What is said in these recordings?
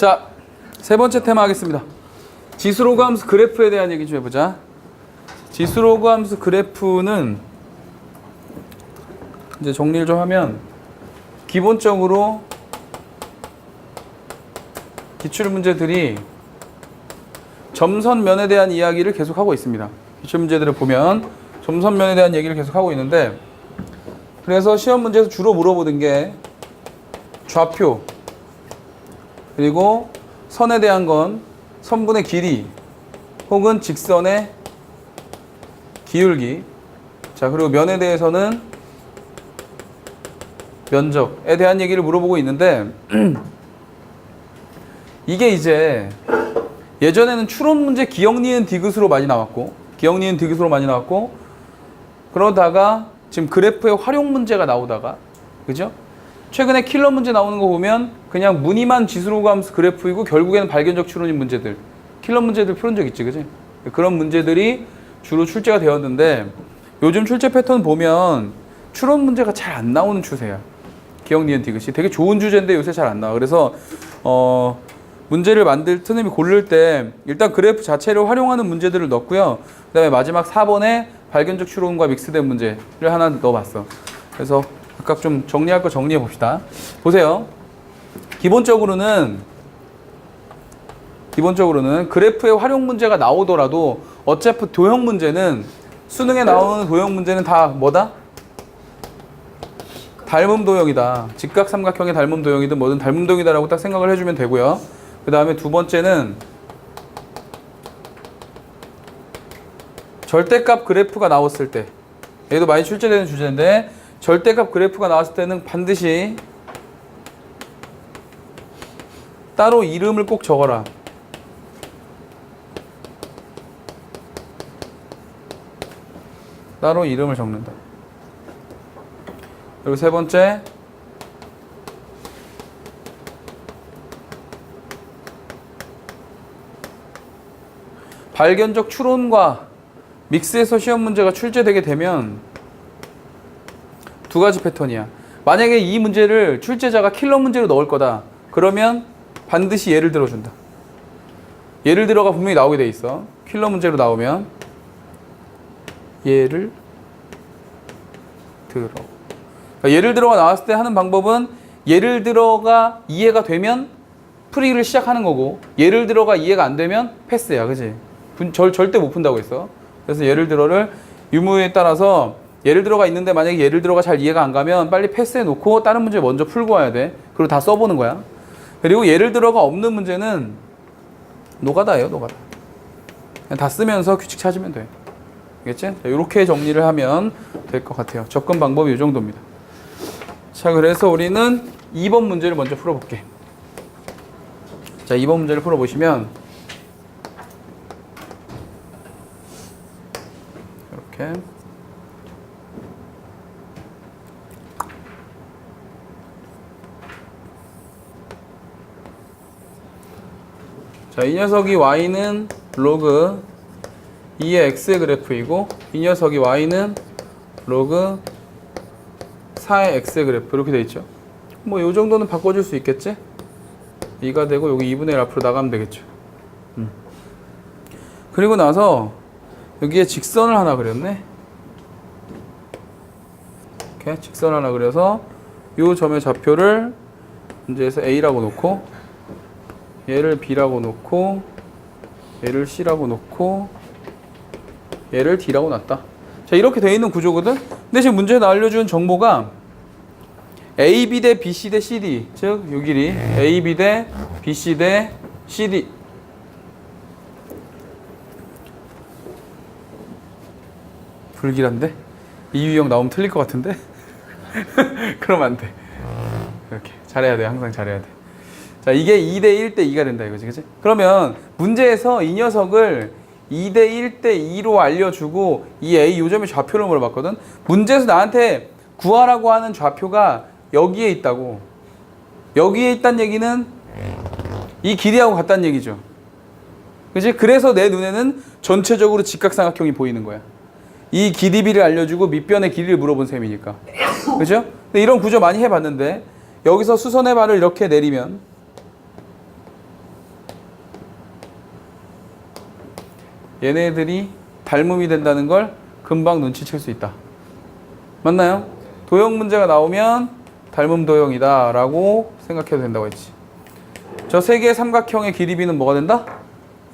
자, 세 번째 테마 하겠습니다. 지수로그 함수 그래프에 대한 얘기 좀 해보자. 지수로그 함수 그래프는 이제 정리를 좀 하면 기본적으로 기출 문제들이 점선면에 대한 이야기를 계속하고 있습니다. 기출 문제들을 보면 점선면에 대한 얘기를 계속하고 있는데 그래서 시험 문제에서 주로 물어보던 게 좌표 그리고 선에 대한 건 선분의 길이 혹은 직선의 기울기 자 그리고 면에 대해서는 면적에 대한 얘기를 물어보고 있는데 이게 이제 예전에는 추론 문제 기억 니은 디귿으로 많이 나왔고 기억 니은 디귿으로 많이 나왔고 그러다가 지금 그래프의 활용 문제가 나오다가 그죠? 최근에 킬러 문제 나오는 거 보면 그냥 무늬만 지수로 감수 그래프이고 결국에는 발견적 추론인 문제들 킬러 문제들 풀은 적 있지 그지? 그런 문제들이 주로 출제가 되었는데 요즘 출제 패턴 보면 추론 문제가 잘 안 나오는 추세야 기억 니은 디귿이 되게 좋은 주제인데 요새 잘 안 나와 그래서 어 문제를 만들 트님이 고를 때 일단 그래프 자체를 활용하는 문제들을 넣고요. 그 다음에 마지막 4번에 발견적 추론과 믹스된 문제를 하나 넣어봤어. 그래서 각각 좀 정리할 거 정리해 봅시다. 보세요. 기본적으로는 기본적으로는 그래프의 활용 문제가 나오더라도 어차피 도형 문제는 수능에 나오는 도형 문제는 다 뭐다? 닮음 도형이다. 직각 삼각형의 닮음 도형이든 뭐든 닮음 도형이다라고 딱 생각을 해주면 되고요. 그 다음에 두 번째는 절대값 그래프가 나왔을 때 얘도 많이 출제되는 주제인데 절대값 그래프가 나왔을 때는 반드시 따로 이름을 꼭 적어라. 따로 이름을 적는다. 그리고 세 번째 발견적 추론과 믹스해서 시험 문제가 출제되게 되면 두 가지 패턴이야. 만약에 이 문제를 출제자가 킬러 문제로 넣을 거다. 그러면 반드시 예를 들어준다. 예를 들어가 분명히 나오게 돼 있어. 킬러 문제로 나오면 예를 들어. 그러니까 예를 들어가 나왔을 때 하는 방법은 예를 들어가 이해가 되면 풀이를 시작하는 거고 예를 들어가 이해가 안 되면 패스야, 그지? 분- 절, 절대 못 푼다고 했어. 그래서 예를 들어를 유무에 따라서 예를 들어가 있는데 만약에 예를 들어가 잘 이해가 안 가면 빨리 패스해 놓고 다른 문제 먼저 풀고 와야 돼. 그리고 다 써보는 거야. 그리고 예를 들어가 없는 문제는 노가다예요, 노가다. 다 쓰면서 규칙 찾으면 돼. 알겠지? 이렇게 정리를 하면 될 것 같아요. 접근 방법이 이 정도입니다. 자, 그래서 우리는 2번 문제를 먼저 풀어볼게. 자, 2번 문제를 풀어보시면 이렇게 자, 이 녀석이 y는 로그 2의 x의 그래프이고 이 녀석이 y는 로그 4의 x의 그래프 이렇게 돼 있죠. 뭐 이 정도는 바꿔줄 수 있겠지? 2가 되고 여기 2분의 1 앞으로 나가면 되겠죠. 음. 그리고 나서 여기에 직선을 하나 그렸네. 이렇게 직선 하나 그려서 이 점의 좌표를 이제 해서 A라고 놓고 얘를 B라고 놓고 얘를 C라고 놓고 얘를 D라고 놨다. 자 이렇게 되어 있는 구조거든. 근데 지금 문제에 알려준 정보가 AB 대 BC 대 CD 즉 요 길이 AB 대 BC 대 CD 불길한데 이 유형 나오면 틀릴 것 같은데 그러면 안 돼. 이렇게 잘해야 돼 항상 잘해야 돼. 자 이게 2대 1대 2가 된다 이거지 그치? 그러면 문제에서 이 녀석을 2대 1대 2로 알려주고 이 A 요점의 좌표를 물어봤거든 문제에서 나한테 구하라고 하는 좌표가 여기에 있다고 여기에 있다는 얘기는 이 길이하고 같다는 얘기죠 그지? 그래서 내 눈에는 전체적으로 직각삼각형이 보이는 거야 이 길이비를 알려주고 밑변의 길이를 물어본 셈이니까 그죠? 이런 구조 많이 해봤는데 여기서 수선의 발을 이렇게 내리면 얘네들이 닮음이 된다는 걸 금방 눈치챌 수 있다. 맞나요? 도형 문제가 나오면 닮음 도형이다 라고 생각해도 된다고 했지. 저 세 개의 삼각형의 길이 b는 뭐가 된다?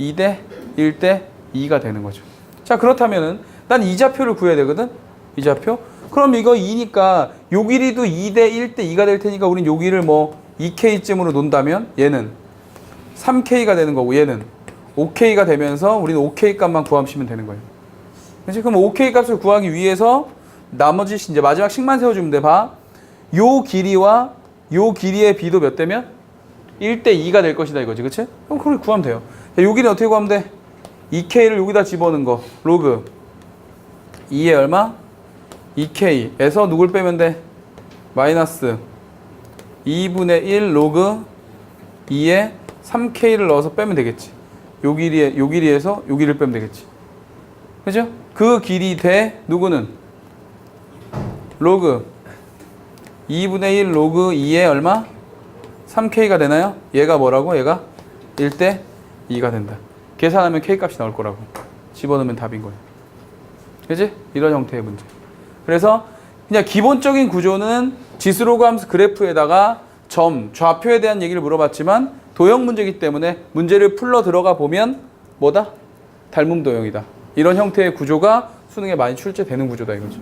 2대 1대 2가 되는 거죠. 자 그렇다면은 난 이 좌표를 구해야 되거든. 이 좌표. 그럼 이거 2니까 요 길이도 2대 1대 2가 될 테니까 우린 요 길을 뭐 2k쯤으로 논다면 얘는 3k가 되는 거고 얘는 5k가 되면서 우리는 5k 값만 구하시면 되는 거예요. 그렇지? 그럼 5k 값을 구하기 위해서 나머지 이제 마지막 식만 세워주면 돼. 봐. 요 길이와 요 길이의 비도 몇 대면 1대 2가 될 것이다 이거지. 그렇지? 그럼 그걸 구하면 돼요. 자, 요 길이 어떻게 구하면 돼? 2k를 여기다 집어넣는 거. 로그 2에 얼마? 2k에서 누굴 빼면 돼? 마이너스 2분의 1 로그 2에 3k를 넣어서 빼면 되겠지. 요 길이에 요 길이에서 요 길이를 빼면 되겠지. 그죠? 그 길이 대 누구는 로그 2분의 1 로그 2에 얼마? 3k가 되나요? 얘가 뭐라고? 얘가 1대 2가 된다. 계산하면 k 값이 나올 거라고. 집어넣으면 답인 거예요. 그지? 이런 형태의 문제. 그래서 그냥 기본적인 구조는 지수로그 함수 그래프에다가 점, 좌표에 대한 얘기를 물어봤지만 도형 문제이기 때문에 문제를 풀러 들어가 보면 뭐다? 닮음 도형이다. 이런 형태의 구조가 수능에 많이 출제되는 구조다 이거죠.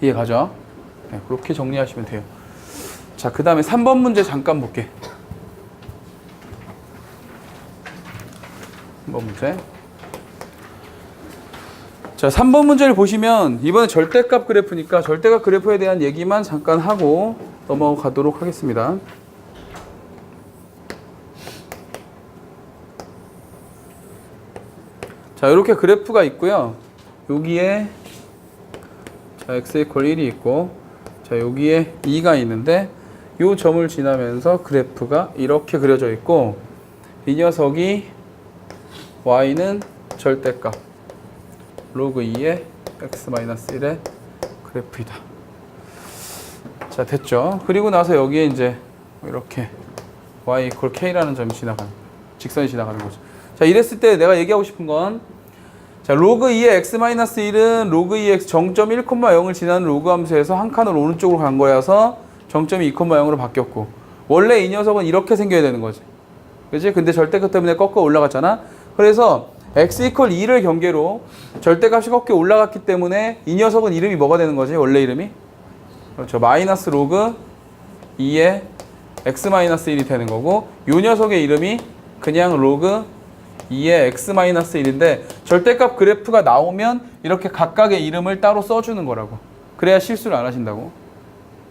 이해 가죠? 네, 그렇게 정리하시면 돼요. 자, 그 다음에 3번 문제 잠깐 볼게. 3번 문제. 자, 3번 문제를 보시면 이번에 절대값 그래프니까 절대값 그래프에 대한 얘기만 잠깐 하고 넘어가도록 하겠습니다. 자, 이렇게 그래프가 있고요. 여기에 자, x 이퀄 1이 있고 자, 여기에 2가 있는데 이 점을 지나면서 그래프가 이렇게 그려져 있고 이 녀석이 y는 절대값 로그 2의 x-1의 그래프이다. 자, 됐죠? 그리고 나서 여기에 이제 이렇게 y 이퀄 k라는 점이 지나가는 직선이 지나가는 거죠. 자, 이랬을 때 내가 얘기하고 싶은 건 자, 로그 2의 x-1은 로그 2의 x 정점 1,0을 지나는 로그 함수에서 한 칸을 오른쪽으로 간 거여서 정점이 2,0으로 바뀌었고 원래 이 녀석은 이렇게 생겨야 되는 거지. 그지? 근데 절대값 때문에 꺾어 올라갔잖아. 그래서 x 이퀄 2를 경계로 절대값이 꺾여 올라갔기 때문에 이 녀석은 이름이 뭐가 되는 거지? 원래 이름이? 그렇죠. 마이너스 로그 2의 x 마이너스 1이 되는 거고 요 녀석의 이름이 그냥 로그 2의 x-1인데 절대값 그래프가 나오면 이렇게 각각의 이름을 따로 써주는 거라고 그래야 실수를 안 하신다고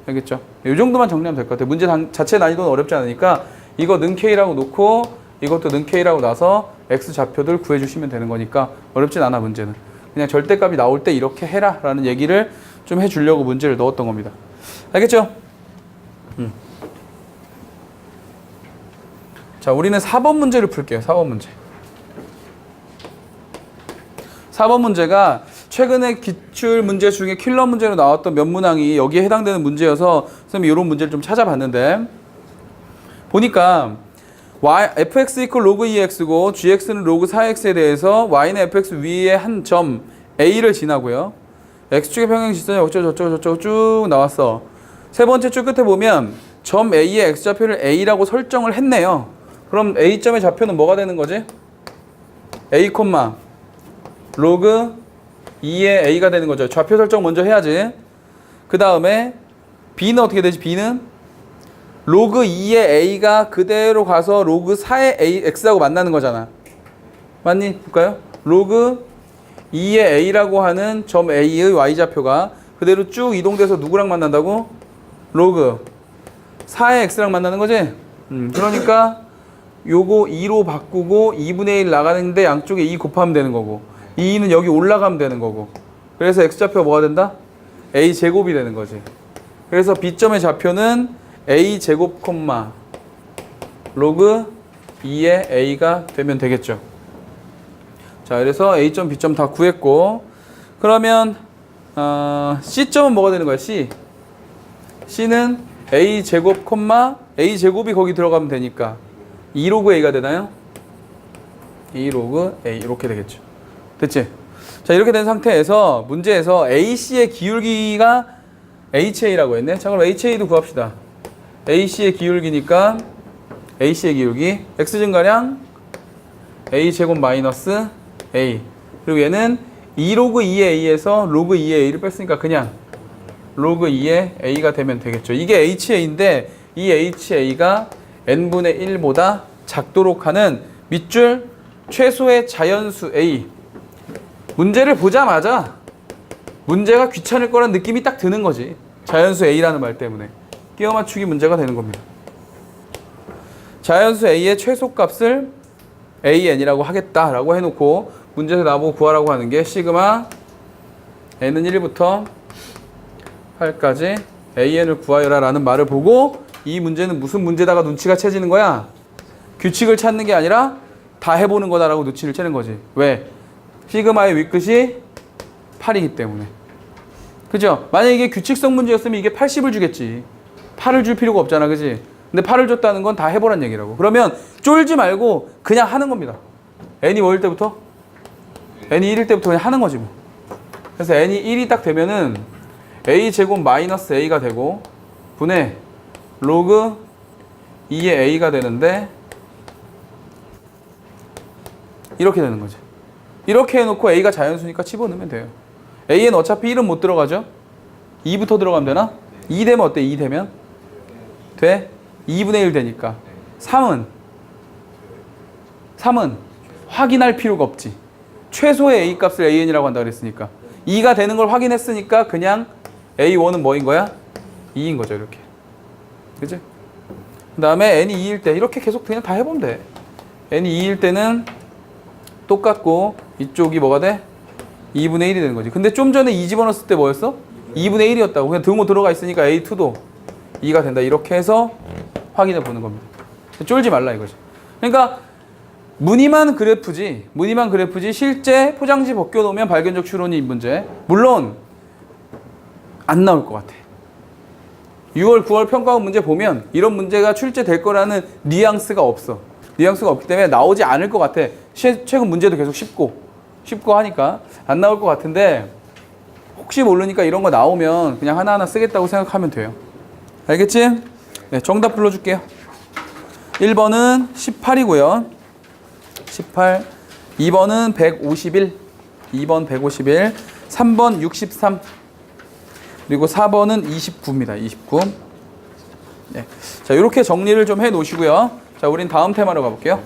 알겠죠? 이 정도만 정리하면 될 것 같아요 문제 단- 자체 난이도는 어렵지 않으니까 이거 는 k라고 놓고 이것도 는 k라고 나서 x 좌표들 구해주시면 되는 거니까 어렵진 않아 문제는 그냥 절대값이 나올 때 이렇게 해라 라는 얘기를 좀 해주려고 문제를 넣었던 겁니다 알겠죠? 음. 자 우리는 4번 문제를 풀게요 4번 문제 4번 문제가 최근에 기출 문제 중에 킬러 문제로 나왔던 몇 문항이 여기에 해당되는 문제여서 선생님이 이런 문제를 좀 찾아봤는데 보니까 y, fx 이퀄 로그 2x고 gx는 로그 4x에 대해서 y는 fx 위에 한 점 a를 지나고요. x축의 평행 지선이 어쩌고 저쩌고 저쩌고 쭉 나왔어. 세 번째 줄 끝에 보면 점 a의 x좌표를 a라고 설정을 했네요. 그럼 a점의 좌표는 뭐가 되는 거지? a, 로그 2의 a가 되는 거죠. 좌표 설정 먼저 해야지. 그 다음에 b는 어떻게 되지? b는 로그 2의 a가 그대로 가서 로그 4의 a, x하고 만나는 거잖아. 맞니? 볼까요? 로그 2의 a라고 하는 점 a의 y좌표가 그대로 쭉 이동돼서 누구랑 만난다고? 로그 4의 x랑 만나는 거지? 음, 그러니까 요거 2로 바꾸고 2분의 1 나가는데 양쪽에 2 곱하면 되는 거고 2는 여기 올라가면 되는 거고 그래서 x좌표가 뭐가 된다? a 제곱이 되는 거지 그래서 b점의 좌표는 a 제곱 콤마 로그 2의 a가 되면 되겠죠 자 그래서 a점 b점 다 구했고 그러면 어, c점은 뭐가 되는 거야 c c는 a 제곱 콤마 a 제곱이 거기 들어가면 되니까 2 로그 a가 되나요? E 로그 A 이렇게 되겠죠. 됐지? 자 이렇게 된 상태에서 문제에서 AC의 기울기가 HA라고 했네. 자 그럼 HA도 구합시다. AC의 기울기니까 AC의 기울기 x 증가량 A 제곱 마이너스 A 그리고 얘는 2 로그 2의 A에서 로그 2의 A를 뺐으니까 그냥 로그 2의 A가 되면 되겠죠. 이게 HA인데 이 HA가 n분의 1보다 작도록 하는 밑줄 최소의 자연수 A 문제를 보자마자 문제가 귀찮을 거란 느낌이 딱 드는 거지. 자연수 A라는 말 때문에 끼워 맞추기 문제가 되는 겁니다. 자연수 A의 최소값을 AN이라고 하겠다라고 해놓고 문제에서 나보고 구하라고 하는 게 시그마 n은 1부터 8까지 AN을 구하여라 라는 말을 보고 이 문제는 무슨 문제다가 눈치가 채지는 거야? 규칙을 찾는 게 아니라 다 해보는 거다라고 눈치를 채는 거지. 왜? 시그마의 윗끝이 8이기 때문에. 그죠? 만약에 이게 규칙성 문제였으면 이게 80을 주겠지. 8을 줄 필요가 없잖아. 그지? 근데 8을 줬다는 건 다 해보란 얘기라고. 그러면 쫄지 말고 그냥 하는 겁니다. n이 뭐일 때부터? n이 1일 때부터 그냥 하는 거지 뭐. 그래서 n이 1이 딱 되면은 a 제곱 마이너스 a가 되고 분의 로그 2의 a가 되는데 이렇게 되는 거지. 이렇게 해놓고 a가 자연수니까 집어넣으면 돼요. a는 어차피 1은 못 들어가죠? 2부터 들어가면 되나? 2 되면 어때? 2 되면? 돼? 2분의 1 되니까. 3은? 3은 확인할 필요가 없지. 최소의 a 값을 an이라고 한다 그랬으니까. 2가 되는 걸 확인했으니까 그냥 a1은 뭐인 거야? 2인 거죠, 이렇게. 그지? 그 다음에 n이 2일 때 이렇게 계속 그냥 다 해보면 돼. n이 2일 때는 똑같고 이쪽이 뭐가 돼? 2분의 1이 되는 거지. 근데 좀 전에 2 집어넣었을 때 뭐였어? 2분의 1이었다고. 그냥 등호 들어가 있으니까 A2도 2가 된다. 이렇게 해서 확인해 보는 겁니다. 쫄지 말라 이거지. 그러니까 무늬만 그래프지, 무늬만 그래프지 실제 포장지 벗겨놓으면 발견적 추론이 문제. 물론 안 나올 것 같아. 6월, 9월 평가원 문제 보면 이런 문제가 출제될 거라는 뉘앙스가 없어. 뉘앙스가 없기 때문에 나오지 않을 것 같아. 최, 최근 문제도 계속 쉽고 쉽고 하니까 안 나올 것 같은데 혹시 모르니까 이런 거 나오면 그냥 하나하나 쓰겠다고 생각하면 돼요. 알겠지? 네, 정답 불러줄게요. 1번은 18이고요. 18. 2번은 151. 2번 151. 3번 63. 그리고 4번은 29입니다. 29. 네. 자, 이렇게 정리를 좀 해 놓으시고요. 자, 우린 다음 테마로 가볼게요.